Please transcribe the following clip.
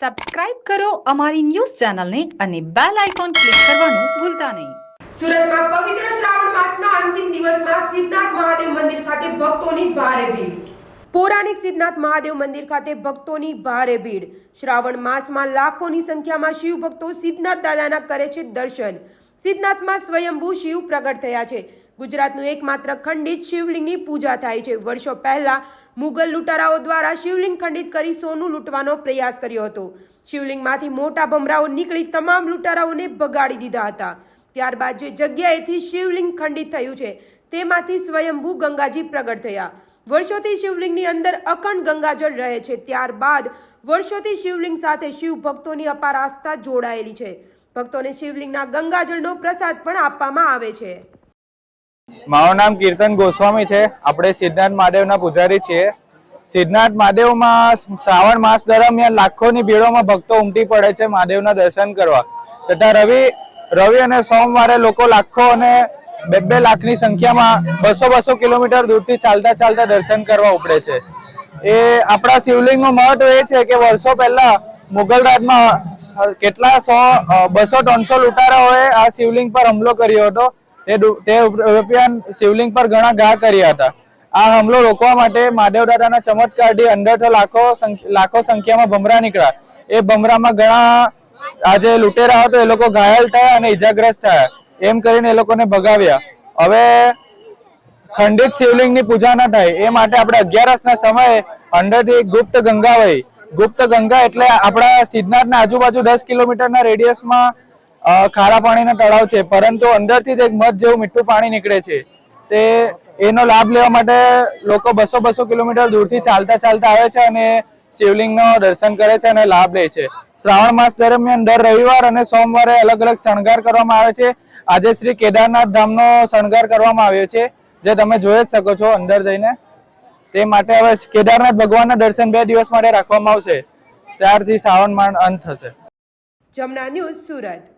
Subscribe કરો અમારી news ચેનલને અને બેલ આઇકોન ક્લિક કરવાનું ભૂલતા નહીં. સુરતમાં પવિત્ર શ્રાવણ માસના અંતિમ દિવસમાં સિદ્ધનાથ મહાદેવ મંદિર ખાતે ભક્તોની ભારે ભીડ. પૌરાણિક સિદ્ધનાથ મહાદેવ મંદિર ખાતે ભક્તોની ભારે ભીડ. શ્રાવણ માસમાં લાખોની સંખ્યામાં શિવ ભક્તો સિદ્ધનાથ દાદાના કરે છે દર્શન. સિદ્ધનાથમાં સ્વયંભૂ શિવ પ્રગટ થયા છે. ગુજરાતનું એકમાત્ર ખંડિત શિવલિંગની પૂજા થાય છે. વર્ષો પહેલા મુગલ લૂંટારાઓ દ્વારા શિવલિંગ ખંડિત કરી સોનું લૂંટવાનો પ્રયાસ કર્યો હતો. શિવલિંગમાંથી મોટા ભમરાઓ નીકળી તમામ લૂંટારાઓને ભગાડી દીધા હતા. ત્યારબાદ જે જગ્યાએથી શિવલિંગ ખંડિત થયું છે, તેમાંથી સ્વયંભૂ ગંગાજી પ્રગટ થયા. વર્ષોથી શિવલિંગની અંદર અખંડ ગંગાજળ રહે છે. ત્યારબાદ વર્ષોથી શિવલિંગ સાથે શિવ ભક્તોની અપાર આસ્થા જોડાયેલી છે. ભક્તોને શિવલિંગના ગંગાજળનો પ્રસાદ પણ આપવામાં આવે છે. મારું નામ કીર્તન ગોસ્વામી છે. આપણે સિદ્ધનાથ મહાદેવના પૂજારી છીએ. સિદ્ધનાથ મહાદેવમાં શ્રાવણ માસ દરમિયાન લાખોની ભીડોમાં ભક્તો ઉમટી પડે છે મહાદેવના દર્શન કરવા. તથા રવિ રવિ અને સોમવારે લોકો લાખો અને બે બે લાખની સંખ્યામાં બસો બસો કિલોમીટર દૂરથી ચાલતા ચાલતા દર્શન કરવા ઉપડે છે. એ આપણા શિવલિંગનું મહત્વ એ છે કે વર્ષો પહેલા મુગલ રાજમાં કેટલા સો બસો, ત્રણસો લૂંટારાઓએ આ શિવલિંગ પર હુમલો કર્યો હતો. તે યુરોપિયન શિવલિંગ પર ઘણા ઘા કર્યા હતા. આ હુમલો રોકવા માટે મહાદેવ દાદાના ચમત્કારથી અંદરથી લાખો લાખો સંખ્યામાં ભમરા નીકળ્યા. એ ભમરામાં ઘણા આજે લૂંટેરા હતો, એ લોકો ઘાયલ થયા અને ઈજાગ્રસ્ત થયા. એમ કરીને એ લોકોને ભગાવ્યા. હવે ખંડિત શિવલિંગની પૂજા ન થાય, એ માટે આપણે અગિયારસના સમયે અંદરથી ગુપ્ત ગંગા વહી. ગુપ્ત ગંગા એટલે આપણા સિદ્ધનાથના આજુબાજુ દસ કિલોમીટરના રેડિયસમાં ખારા પાણીના તળાવ છે, પરંતુ અંદરથી જ એક મધ જેવું મીઠું પાણી નીકળે છે. તે, એનો લાભ લેવા માટે લોકો બસો બસો કિલોમીટર દૂરથી ચાલતા ચાલતા આવે છે અને શિવલિંગનો દર્શન કરે છે અને લાભ લે છે. શ્રાવણ માસ દરમિયાન દર રવિવાર અને સોમવારે અલગ અલગ શણગાર કરવામાં આવે છે. આજે શ્રી કેદારનાથ ધામનો શણગાર કરવામાં આવ્યો છે, જે તમે જોઈ જ શકો છો અંદર જઈને. તે માટે હવે કેદારનાથ ભગવાનના દર્શન બે દિવસ માટે રાખવામાં આવશે. ત્યારથી શ્રાવણ માન અંત થશે. જમના ન્યૂઝ સુરત.